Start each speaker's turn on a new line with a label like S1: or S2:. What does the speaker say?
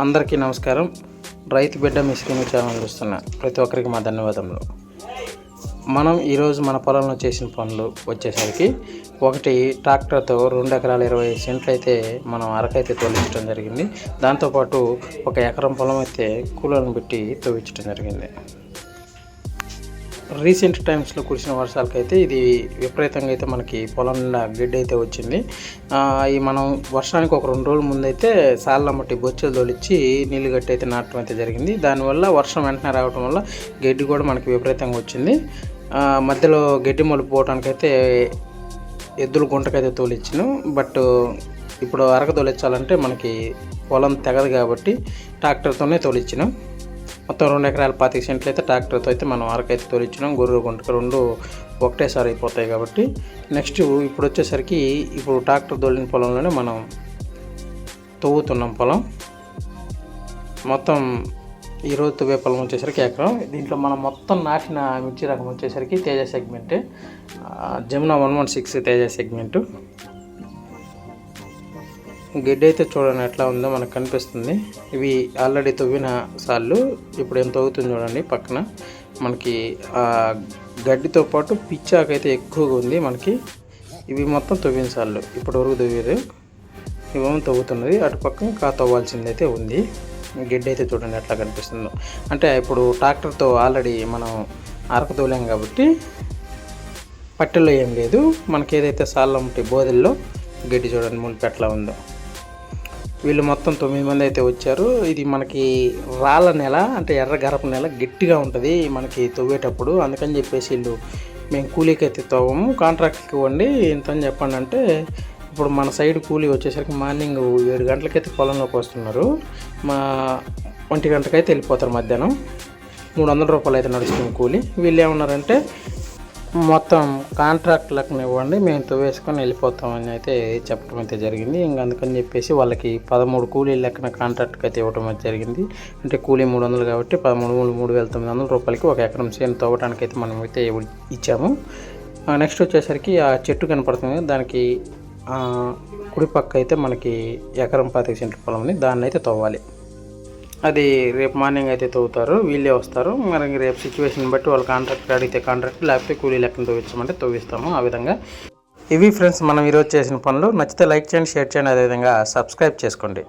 S1: అందరికీ నమస్కారం. రైతు బిడ్డ మిస్కిన్ ఛానల్ చూస్తున్న ప్రతి ఒక్కరికి మా ధన్యవాదములు. మనం ఈరోజు మన పొలంలో చేసిన పనులు వచ్చేసరికి ఒకటి ట్రాక్టర్తో రెండు ఎకరాల ఇరవై సెంట్లు అయితే మనం అరకైతే తోలించడం జరిగింది. దాంతోపాటు ఒక ఎకరం పొలం అయితే కూలను పెట్టి తవ్వించడం జరిగింది. రీసెంట్ టైమ్స్లో కురిసిన వర్షాలకైతే ఇది విపరీతంగా అయితే మనకి పొలం నిండా గడ్డి అయితే వచ్చింది. ఈ మనం వర్షానికి ఒక రెండు రోజుల ముందైతే సాళ్ళ మట్టి బొచ్చులు తోలిచ్చి నీళ్ళు గట్టి అయితే నాటడం అయితే జరిగింది. దానివల్ల వర్షం వెంటనే రావడం వల్ల గడ్డి కూడా మనకి విపరీతంగా వచ్చింది. మధ్యలో గడ్డి మొలుపు పోవడానికైతే ఎద్దుల గుంటకైతే తోలిచ్చాను. బట్ ఇప్పుడు అరక తోలించాలంటే మనకి పొలం తెగదు కాబట్టి ట్రాక్టర్తోనే తోలిచ్చినాం. మొత్తం రెండు ఎకరాల పాతిక సెంట్లు అయితే ట్రాక్టర్తో అయితే మనం అరకైతే తోలిచ్చినాం. గొర్రె గుంటక రెండు ఒకటేసారి అయిపోతాయి కాబట్టి నెక్స్ట్ ఇప్పుడు వచ్చేసరికి ఇప్పుడు ట్రాక్టర్ తోలిన పొలంలోనే మనం తవ్వుతున్నాం పొలం. మొత్తం ఈరోజు తువ్వే పొలం వచ్చేసరికి ఎకరం. దీంట్లో మనం మొత్తం నాటిన మిర్చి రకం వచ్చేసరికి Teja సెగ్మెంటే Jamuna one one six Teja segment. గడ్డి అయితే చూడండి ఎట్లా ఉందో మనకు కనిపిస్తుంది. ఇవి ఆల్రెడీ తవ్విన సార్లు ఇప్పుడు ఏం అవుతుంది చూడండి పక్కన. మనకి ఆ గడ్డితో పాటు పిచ్చాకైతే ఎక్కువగా ఉంది మనకి. ఇవి మొత్తం తవ్విన సార్లు ఇప్పటివరకు తవ్వారు. ఇవేమో తవ్వుతున్నది. అటు పక్కన కా తవ్వాల్సింది అయితే ఉంది. గడ్డి అయితే చూడండి ఎట్లా కనిపిస్తుందో. అంటే ఇప్పుడు ట్రాక్టర్తో ఆల్రెడీ మనం అరకు తోలాం కాబట్టి పట్టెల్లో ఏం లేదు. మనకి ఏదైతే సాల్లో ఉంటే బోదెల్లో గడ్డి చూడండి ములిపి ఎట్లా ఉందో. వీళ్ళు మొత్తం తొమ్మిది మంది అయితే వచ్చారు. ఇది మనకి రాళ్ళ నెల అంటే ఎర్ర గరప నెల గట్టిగా ఉంటుంది మనకి తవ్వేటప్పుడు. అందుకని చెప్పేసి వీళ్ళు మేము కూలీకి అయితే తవ్వము. కాంట్రాక్ట్కి ఇవ్వండి. ఇంత అని చెప్పండి అంటే ఇప్పుడు మన సైడ్ కూలీ వచ్చేసరికి మార్నింగ్ ఏడు గంటలకైతే పొలంలోకి వస్తున్నారు. మా ఒంటి గంటకైతే వెళ్ళిపోతారు మధ్యాహ్నం. మూడు వందల రూపాయలు అయితే నడుస్తుంది కూలీ. వీళ్ళు ఏమన్నారంటే మొత్తం కాంట్రాక్ట్లకు ఇవ్వండి మేము తవ్వేసుకొని వెళ్ళిపోతామని అయితే చెప్పడం అయితే జరిగింది. ఇంక అందుకని చెప్పేసి వాళ్ళకి పదమూడు కూలీ లెక్కన కాంట్రాక్ట్కి అయితే ఇవ్వడం అయితే జరిగింది. అంటే కూలీ మూడు వందలు కాబట్టి పదమూడు మూడు మూడు వేల తొమ్మిది వందల రూపాయలకి ఒక ఎకరం చేను తవ్వడానికి అయితే మనం అయితే ఇచ్చాము. నెక్స్ట్ వచ్చేసరికి ఆ చెట్టు కనపడుతుంది. దానికి కుడి పక్క అయితే మనకి ఎకరం పాతిక సెంట్ల పొలం ఉంది. దాన్ని అయితే తవ్వాలి. అది రేపు మార్నింగ్ అయితే తవ్వుతారు వీళ్ళే వస్తారు. మరి రేపు సిచ్యువేషన్ బట్టి వాళ్ళు కాంట్రాక్ట్ అడిగితే కాంట్రాక్ట్ లేకపోతే కూలీ లెక్కన తవ్వించమంటే తవ్విస్తాము ఆ విధంగా. ఇవి ఫ్రెండ్స్ మనం ఈరోజు చేసిన పనులు. నచ్చితే లైక్ చేయండి షేర్ చేయండి అదేవిధంగా సబ్స్క్రైబ్ చేసుకోండి.